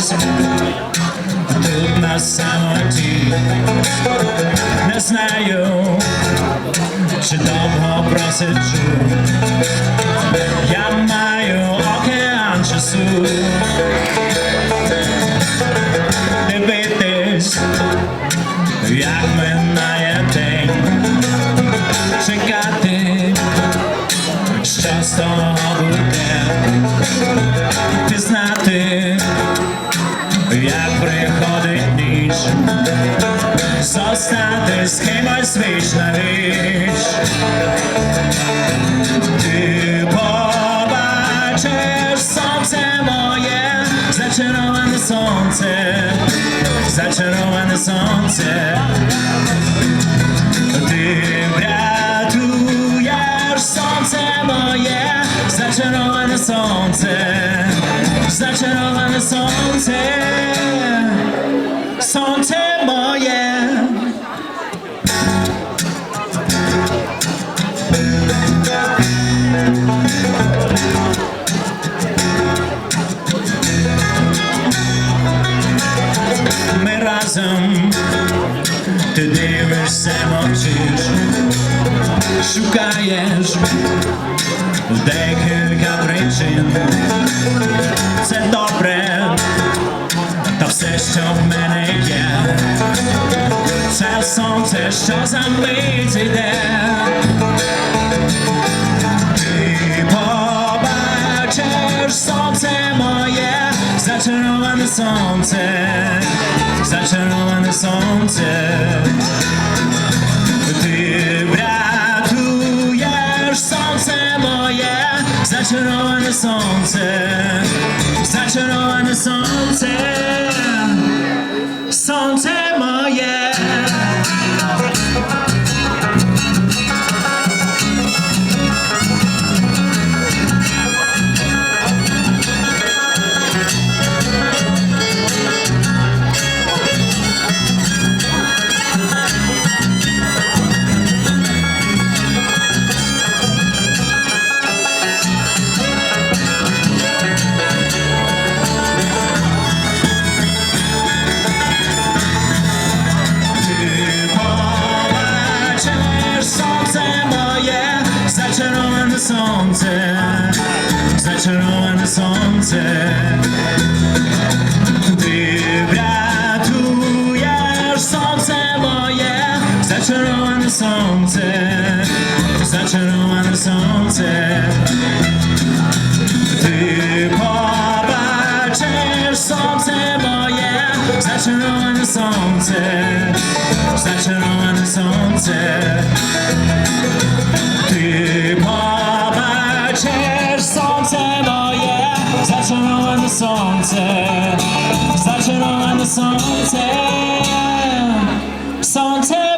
десь тут на самоті, не знаю, чи довго просиджу. Я маю океан часу. Дивитись, як минає день, чекати, що з того буде. Ніч, зостати з кимось віч на віч. Ти побачиш сонце моє, зачароване сонце, зачароване сонце. Ти врятуєш сонце моє, зачароване сонце, зачароване Ми разом ти дивишся, мовчиш, шукаєш декілька причин. Це добре, та все, що в мене є, це сонце, що за мить йде. Сонце, зачароване сонце. Ти врятуєш сонце моє, зачароване сонце, зачароване сонце, сонце, зачароване сонце. Ти врятуєш сонце моє, зачароване сонце, зачароване сонце. Ти побачиш сонце моє, зачароване сонце, зачароване сонце. Ти Zaczynam na słońce Zaczynam na słońce Słońce